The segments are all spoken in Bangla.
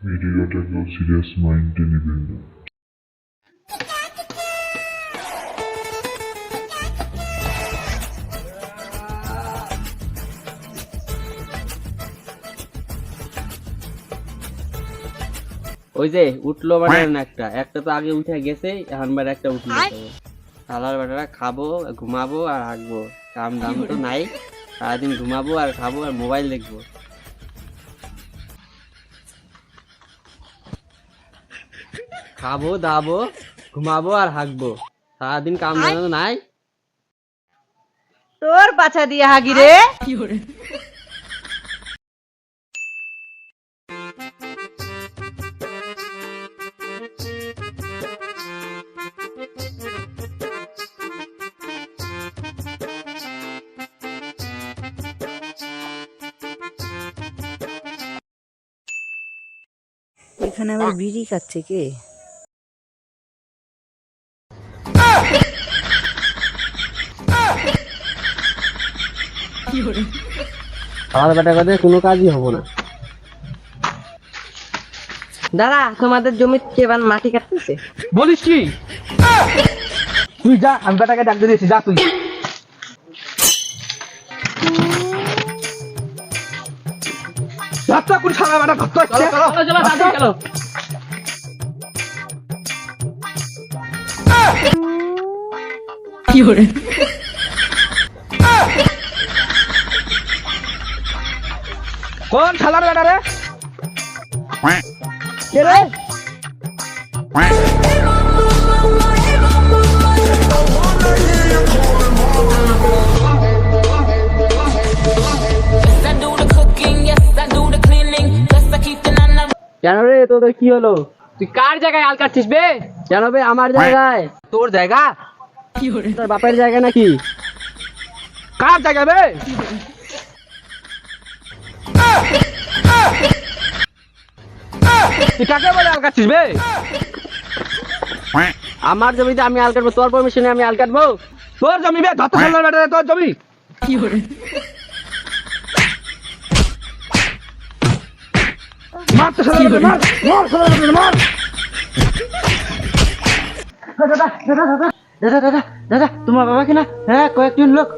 ভিডিওটা কেউ সিরিয়াস মাইন্ডে নেবেন না। ওই যে উঠল মানে না একটা একটা তো আগে উঠে গেছে এখন বার একটা উঠল সালার বেটারা খাব ঘুমাবো আর হাঁকবো কাম দাম তো নাই সারাদিন ঘুমাবো আর খাব আর মোবাইল দেখব। খাব দাবো ঘুমাবো আর হাঁকবো সারাদিন কাম দাম নাই। তোর পাছা দিয়ে হাগি রে। এখানে আবার বিড়ি খাচ্ছে কে? সালার বেটা কোনো কাজই হব না। দাদা তোমাদের জমিতে এবার মাটি কাটতেছে? বলিস কি? তুই যা আমি বেটাকে ডাক দিয়েছি যা তুই। যাত্রা কোন সারা বেটা ধরতে হচ্ছে? কোন শালার বেটা রে? কে রে? কেন রে তোদের কি হলো? তুই কার জায়গায় আল কাটছিস বে? কেন বে? আমার জায়গায়। তোর জায়গা? কি তোর বাপের জায়গা নাকি? কার জায়গা বে? কাকে বলে আল কাটছিস বে? আমার জমিতে আমি আল কাটবো তোর পারমিশনে আমি আল কাটবো? তোর জমি বে ধরতে সামলার বেটা তোর জমি? মার তো মার মার সামলার বেটা, মার। দাদা দাদা দাদা তোমার বাবাকে না হ্যাঁ কয়েকজন লোক।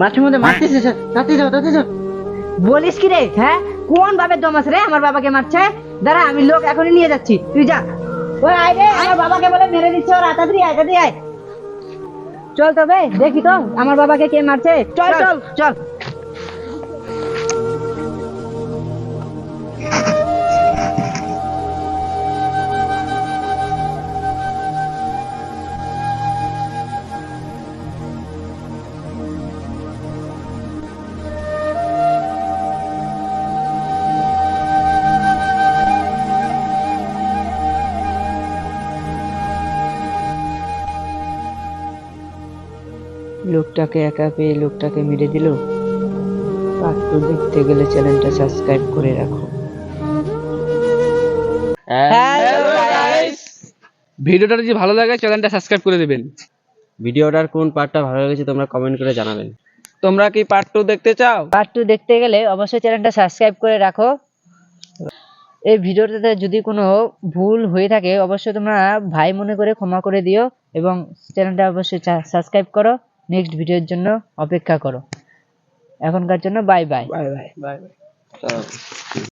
মাঠের মধ্যে মারতেছে তাতে যাও তাতে যাও। বলিস কি রে হ্যাঁ? কোন ভাবে দমাস রে? আমার বাবাকে মারছে? দাঁড়া আমি লোক এখনই নিয়ে যাচ্ছি। তুই যা। ওই আয় রে আমার বাবাকে বলে মেরে দিচ্ছে। ওর আতাদি আয় আতাদি আয়। চল তবে দেখি তো আমার বাবাকে কে মারছে? চল চল। চল। লোকটাকে একা পেয়ে লোকটাকে মেরে দিল? পাত্র দেখতে গেলে চ্যানেলটা সাবস্ক্রাইব করে রাখো। ভিডিওটা যদি ভালো লাগে চ্যানেলটা সাবস্ক্রাইব করে দেবেন। ভিডিওটার কোন পার্টটা ভালো লেগেছে তোমরা কমেন্ট করে জানাবেন। তোমরা কি পার্ট টু দেখতে চাও? পার্ট টু দেখতে গেলে অবশ্যই চ্যানেলটা সাবস্ক্রাইব করে রাখো। এই ভিডিওটাতে যদি কোনো ভুল হয়ে থাকে অবশ্যই তোমরা ভাই মনে করে ক্ষমা করে দিও এবং চ্যানেলটা অবশ্যই সাবস্ক্রাইব করো। নেক্সট ভিডিওর জন্য অপেক্ষা করো। এখনকার জন্য bye bye bye bye bye bye